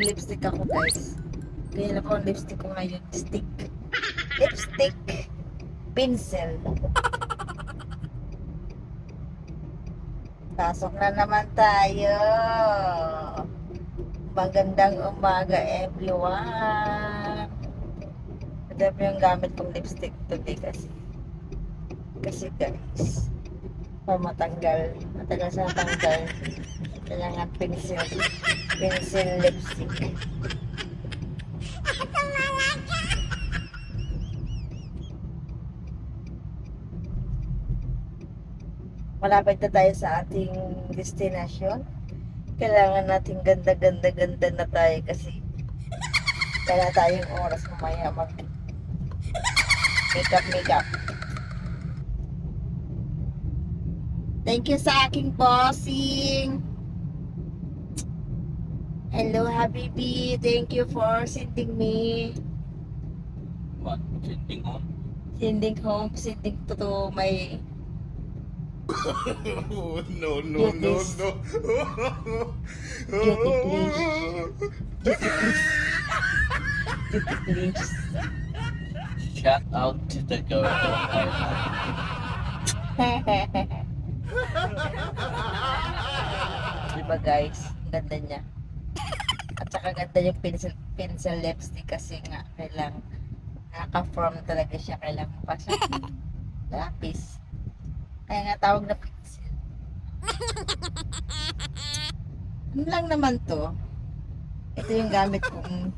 Lipstick ako guys. Lang po ang lipstick ko ngayon. Stick. Lipstick. Pencil. Pasok na naman tayo. Magandang umaga everyone. Madami yung gamit kong lipstick today kasi. Kasi guys, para matanggal, matagal sa tanggal, kailangan pencil, pencil lipstick. Malapit na tayo sa ating destination. Kailangan natin ganda-ganda-ganda na tayo kasi wala tayong oras mamaya mag makeup makeup. Thank you sa aking bossing. Hello, Habibi. Thank you for sending me. What? Sending home? Sending home, sending to, to my Oh, no, no, no, Beauties. no. Beauty, please. duty please. Shout out to the girl. diba guys? Ganda niya. At saka ganda yung pencil, pencil lipstick kasi nga kailang naka-form talaga siya. Kailangan pa siya lapis. Kaya nga tawag na pencil. Ano lang naman to? Ito yung gamit kong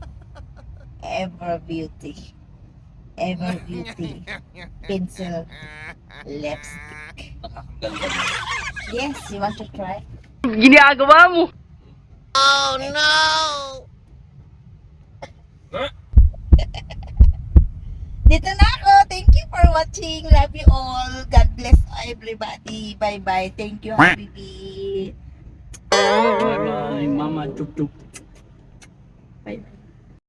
Ever Beauty. Ever Beauty pencil lipstick. Yes, you want to try? Ginagawa mo! Dito na ako. Thank you for watching. Love you all. God bless everybody. Bye-bye. Thank you, Habibi. Bye bye, mama. Chup. Bye-bye.